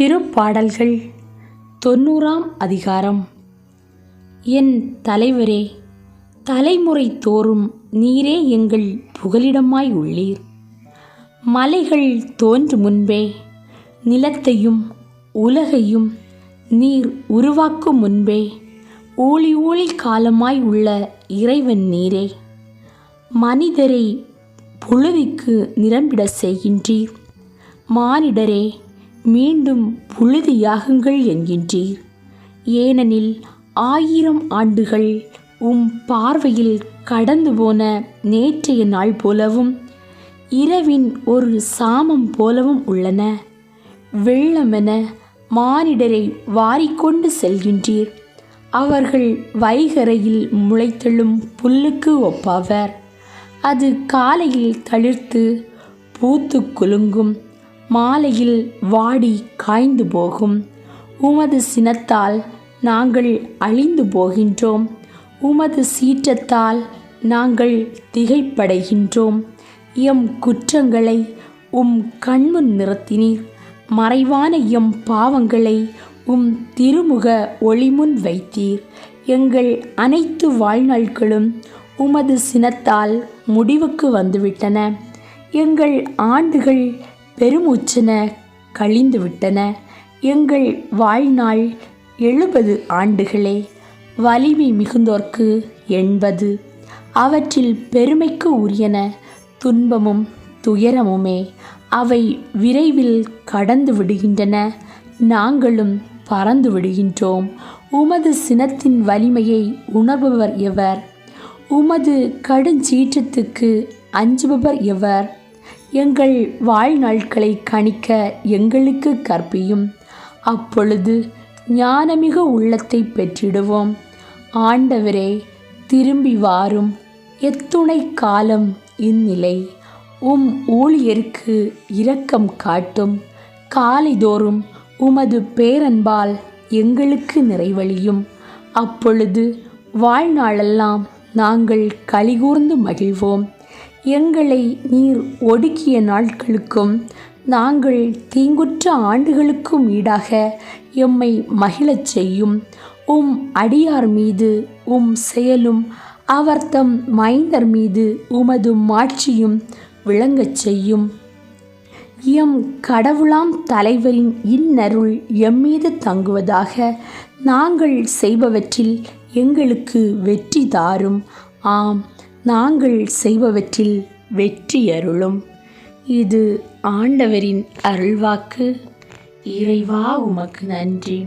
திருப்பாடல்கள் தொண்ணூறாம் அதிகாரம். என் தலைவரே தலைமுறை தோறும் நீரே எங்கள் புகலிடமாய் உள்ளீர். மலைகள் தோன்று முன்பே நிலத்தையும் உலகையும் நீர் உருவாக்கும் முன்பே ஊழி ஊழி காலமாய் உள்ள இறைவன் நீரே. மனிதரை புழுதிக்கு நிரம்பிட செய்கின்றீர். மானிடரே மீண்டும் புழுதியாகுங்கள் என்கின்றீர். ஏனெனில் ஆயிரம் ஆண்டுகள் உம் பார்வையில் கடந்து போன நேற்றைய நாள் போலவும் இரவின் ஒரு சாமம் போலவும் உள்ளன. வெள்ளமென மானிடரை வாரிக்கொண்டு செல்கின்றீர். அவர்கள் வைகரையில் முளைத்தெழும் புல்லுக்கு ஒப்பாவர். அது காலையில் தளிர்த்து பூத்து குலுங்கும். மாலையில் வாடி காய்ந்து போகும். உமது சினத்தால் நாங்கள் அழிந்து போகின்றோம். உமது சீற்றத்தால் நாங்கள் திகைப்படைகின்றோம். எம் குற்றங்களை உம் கண்முன் நிறுத்தினீர். மறைவான எம் பாவங்களை உம் திருமுக ஒளிமுன் வைத்தீர். எங்கள் அனைத்து வாழ்நாட்களும் உமது சினத்தால் முடிவுக்கு வந்துவிட்டன. எங்கள் ஆண்டுகள் பெருமூச்சென கழிந்துவிட்டன. எங்கள் வாழ்நாள் எழுபது ஆண்டுகளே. வலிமை மிகுந்தோர்க்கு எண்பது. அவற்றில் பெருமைக்கு உரியன துன்பமும் துயரமுமே. அவை விரைவில் கடந்து விடுகின்றன. நாங்களும் பறந்து விடுகின்றோம். உமது சினத்தின் வலிமையை உணர்பவர் எவர்? உமது கடுஞ்சீற்றத்துக்கு அஞ்சுபவர் எவர்? எங்கள் வாழ்நாட்களை கணிக்க எங்களுக்கு கற்பியும். அப்பொழுது ஞானமிகு உள்ளத்தை பெற்றிடுவோம். ஆண்டவரே திரும்பி வாரும். எத்துணை காலம் இந்நிலை. உம் ஊழியருக்கு இரக்கம் காட்டும். காலைதோறும் உமது பேரன்பால் எங்களுக்கு நிறைவழியும். அப்பொழுது வாழ்நாளெல்லாம் நாங்கள் கலிகூர்ந்து மகிழ்வோம். எங்களை நீர் ஒடுக்கிய நாட்களுக்கும் நாங்கள் தீங்குற்ற ஆண்டுகளுக்கும் ஈடாக எம்மை மகிழச் செய்யும். உம் அடியார் மீது உம் செயலும் அவர் தம் மைந்தர் மீது உமது மாட்சியும் விளங்கச் செய்யும். எம் கடவுளாம் தலைவரின் இன்னருள் எம்மீது தங்குவதாக நாங்கள் செய்பவற்றில் எங்களுக்கு வெற்றி தாரும். ஆம். நாங்கள் செய்பவற்றில் வெற்றி அருளும். இது ஆண்டவரின் அருள்வாக்கு. இறைவா உமக்கு நன்றி.